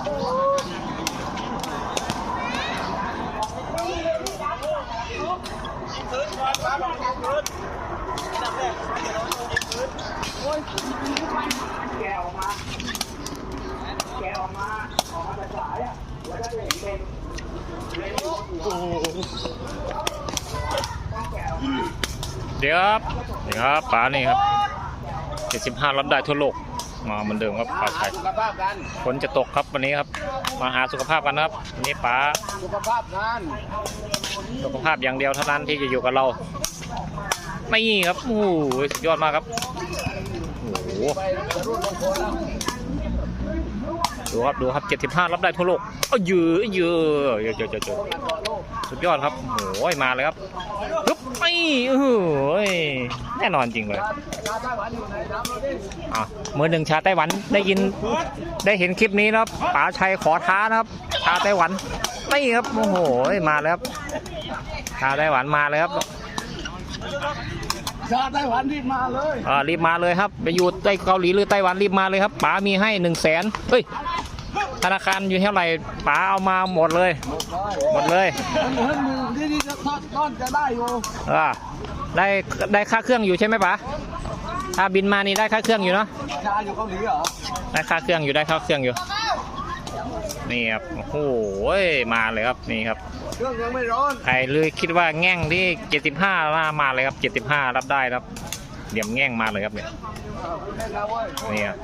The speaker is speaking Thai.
เดี๋ยวครับเดี๋ยวครับป๋านี่ครับ75รับได้ทั่วโลก มาเหมือนเดิมครับป๋าชัยสุขภาพกันฝนจะตกครับวันนี้ครับ มาหาสุขภาพกันนะครับวันนี้ป๋าสุขภาพกันสุขภาพอย่างเดียวเท่านั้นที่จะอยู่กับเราไม่ครับโอ้โหสุดยอดมากครับโอ้โหไปรุ่นมงคลแล้วดูครับดูครับ 75 รับได้ทั่วโลกเอ้ยเยอะเยอะเยอะเยอะเยอะเยอะป้องกันเกาะโลกสุดยอดครับโอ้ยมาเลยครับปึ๊บไปโอ้โห แน่นอนจริงเลยชาไต้หวันอยู่ไหนถามเราดิอะมือหนึ่งชาไต้หวันได้ยินได้เห็นคลิปนี้นะครับป๋าชัยขอท้านะครับ ชาไต้หวันนี่ครับโอ้โหมาแล้วครับชาไต้หวันมาเลยครับชาไต้หวันรีบมาเลยอ่ารีบมาเลยครับ ไปอยู่ใต้เกาหลีหรือไต้หวันรีบมาเลยครับป๋ามีให้หนึ่งแสนเฮ้ยธนาคารอยู่เท่าไหร่ป๋าเอามาหมดเลย หมดเลยเหมือนมือที่นี่จะทอดต้อนจะได้อยู่อ่า ได้ได้ค่าเครื่องอยู่ใช่ไหมป๋าถ้าบินมานี่ได้ค่าเครื่องอยู่เนาะชาอยู่เกาหลีเหรอได้ค่าเครื่องอยู่ได้ค่าเครื่องอยู่ นี่ครับโอ้โหมาเลยครับนี่ครับเครื่องยังไม่ร้อนใครเลยคิดว่าแง่งที่75มามาเลยครับ75 รับได้ครับเหลี่ยมแง่งมาเลยครับเนี่ยเล่นแล้วเว้ยนี่ครับ